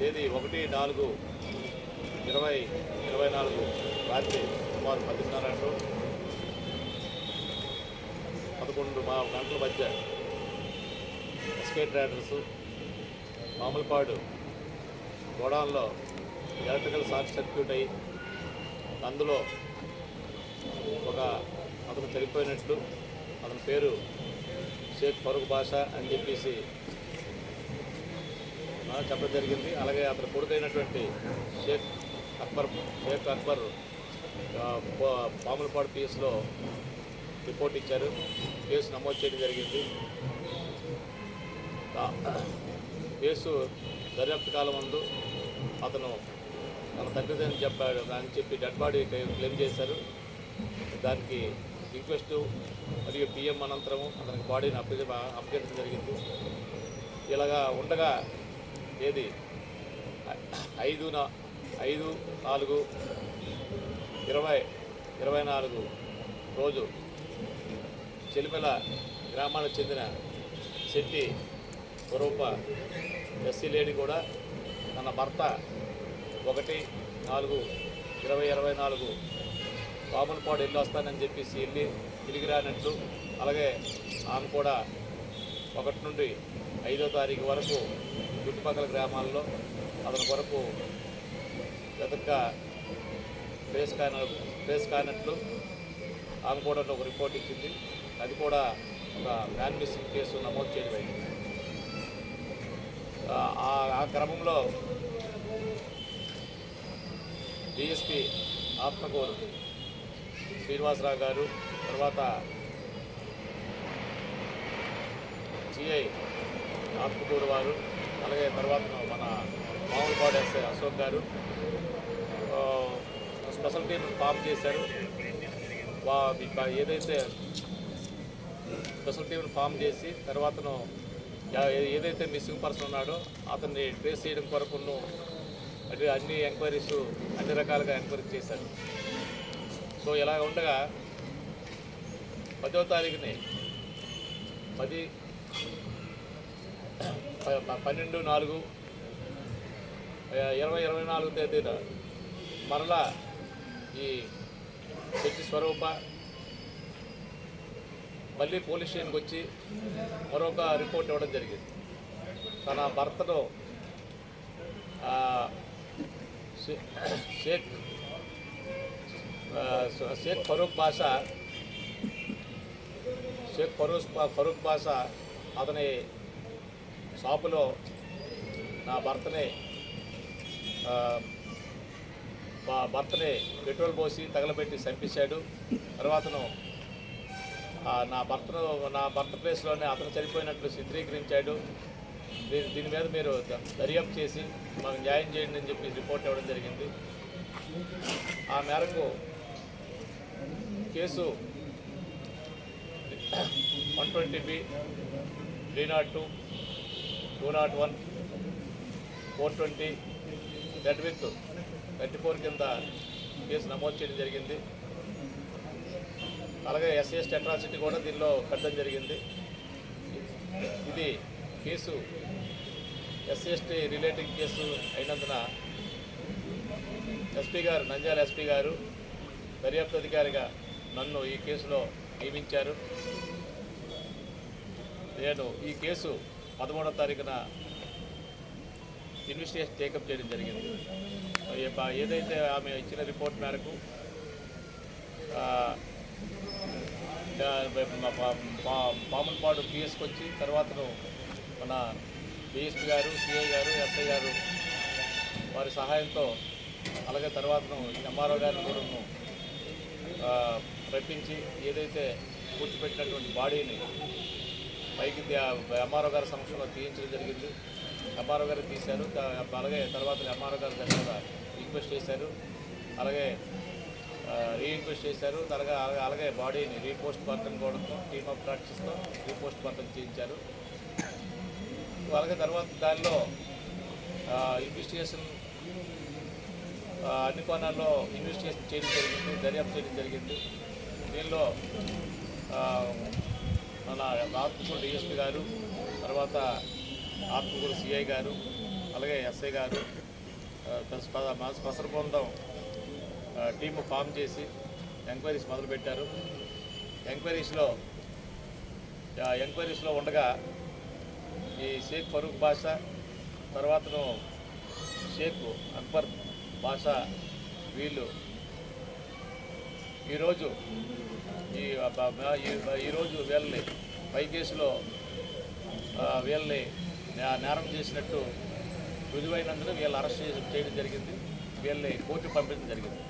తేదీ ఒకటి నాలుగు ఇరవై ఇరవై నాలుగు రాత్రి సుమారు పదిన్నర అంటూ పదకొండు మా గంటల మధ్య ఎస్కేట్ రైడర్సు మామూలుపాడు గోడాన్లో ఎలక్ట్రికల్ షార్ట్ సర్క్యూట్ అయ్యి అందులో ఒక అతను చనిపోయినట్లు అతని పేరు షేక్ ఫరూక్ బాషా అని చెప్పేసి చెప్పడం జరిగింది. అలాగే అతని కొడుకైనటువంటి షేక్ అక్బర్ షేక్ అక్బర్ పాములపాడు పిఎస్లో రిపోర్ట్ ఇచ్చారు. కేసు నమోదు చేయడం జరిగింది. కేసు దర్యాప్తు కాలం ముందు అతను తన తగ్గదని చెప్పాడు. అని చెప్పి డెడ్ బాడీ క్లెయిమ్ చేశారు. దానికి రిక్వెస్ట్ మరియు పిఎం అనంతరము అతనికి బాడీని అప్పగి అప్పగించడం జరిగింది. ఇలాగా ఉండగా ఏది? ఐదు నా ఐదు నాలుగు ఇరవై ఇరవై నాలుగు రోజు చెలిమెల గ్రామానికి చెందిన శెట్టి స్వరూప ఎస్సీ లేడీ కూడా తన భర్త ఒకటి నాలుగు ఇరవై ఇరవై నాలుగు పాములపాడు వెళ్ళి వస్తానని చెప్పేసి వెళ్ళి తిరిగి రానట్లు అలాగే ఆమె కూడా ఒకటి నుండి ఐదో తారీఖు వరకు చుట్టుపక్కల గ్రామాల్లో అతని కొరకు వెతక ప్లేస్ కాన ప్లేస్ కానట్లు ఆమె కూడా ఒక రిపోర్ట్ ఇచ్చింది. అది కూడా ఒక మ్యాన్ మిస్సింగ్ కేసు నమోదు చేయడం ఆ- ఆ క్రమంలో డిఎస్పి ఆత్మకూరు శ్రీనివాసరావు గారు తర్వాత సిఐ ఆత్మకూరు వారు అలాగే తర్వాత మన మామూలుపాడు SI Ashok garu special team form చేశారు. వా ఏదైతే స్పెషల్ టీంను ఫామ్ చేసి తర్వాతను ఏ- ఏదైతే మిస్సింగ్ పర్సన్ ఉన్నాడో అతన్ని ట్రేస్ చేయడం కొరకును అంటే అన్ని ఎంక్వైరీస్ అన్ని రకాలుగా ఎంక్వైరీ చేశారు. సో ఇలా ఉండగా పదో తారీఖుని పది పన్నెండు నాలుగు ఇరవై ఇరవై నాలుగు తేదీన మరలా ఈ శక్తి స్వరూప మళ్ళీ పోలీస్ స్టేషన్కి వచ్చి మరొక రిపోర్ట్ ఇవ్వడం జరిగింది. తన భర్తను షే- షేక్ షేక్ ఫరూక్ బాషా షేక్ ఫరూక్ ఫరూక్ బాషా అతని షాపులో నా భర్తని మా భర్తని పెట్రోల్ పోసి తగలబెట్టి చంపించాడు తర్వాతను నా భర్తను నా భర్త ప్లేస్లోనే అతను చనిపోయినట్లు చిత్రీకరించాడు. దీని దీని మీద మీరు దర్యాప్తు చేసి మాకు న్యాయం చేయండి అని చెప్పి రిపోర్ట్ ఇవ్వడం జరిగింది. ఆ మేరకు case one twenty B three naught two two naught one four twenty read with thirty four కింద కేసు నమోదు చేయడం జరిగింది. అలాగే ఎస్సీఎస్ అట్రాసిటీ కూడా దీనిలో కట్టడం జరిగింది. ఇది case SC ST relating case అయినందున ఎస్పీ గారు నంద్యాల ఎస్పీ గారు దర్యాప్తు అధికారిగా నన్ను ఈ కేసులో నియమించారు. నేను ఈ కేసు పదమూడవ తారీఖున ఇన్వెస్టిగేషన్ టేకప్ చేయడం జరిగింది. ఏదైతే ఆమె ఇచ్చిన రిపోర్ట్ మేరకు ఆ, పాములపాడు పిఎస్కి వచ్చి తర్వాతను మన డిఎస్పీ గారు సిఐ గారు ఎస్ఐ గారు వారి సహాయంతో అలాగే తర్వాతను ఎంఆర్ఓ గారిని కూడా రప్పించి ఏదైతే కూర్చిపెట్టినటువంటి బాడీని పైకి ఎంఆర్ఓ గారి సమక్షంలో తీయించడం జరిగింది. ఎంఆర్ఓ గారు తీశారు. అలాగే తర్వాత ఎంఆర్ఓ గారు దాని మీద రిక్వెస్ట్ చేశారు. అలాగే రీఇన్వెస్ట్ చేశారు. అలాగే అలాగే బాడీని రీపోస్ట్ మార్టం కోవడంతో టీమ్ ఆఫ్ ప్రాక్టీస్తో రీపోస్ట్ మార్టం చేయించారు. అలాగే తర్వాత దానిలో ఇన్వెస్టిగేషన్ అన్ని కోణాల్లో ఇన్వెస్టిగేషన్ చేయడం జరిగింది. దర్యాప్తు చేయడం జరిగింది. దీనిలో మన ఆత్మకూరు డిఎస్పీ గారు తర్వాత ఆత్మకూరు సిఐ గారు అలాగే ఎస్ఐ గారు స్పసర బృందం టీము ఫామ్ చేసి ఎంక్వైరీస్ మొదలుపెట్టారు. ఎంక్వైరీస్లో ఆ, ఎంక్వైరీస్లో ఉండగా ఈ షేక్ ఫరూక్ బాషా తర్వాతను షేక్ అక్బర్ బాషా వీళ్ళు ఈరోజు ఈ ఈ- ఈరోజు వీళ్ళని పై కేసులో వీళ్ళని నేరం చేసినట్టు రుజువైనందున వీళ్ళు అరెస్ట్ చేసి చేయడం జరిగింది. వీళ్ళని కోర్టు పంపించడం జరిగింది.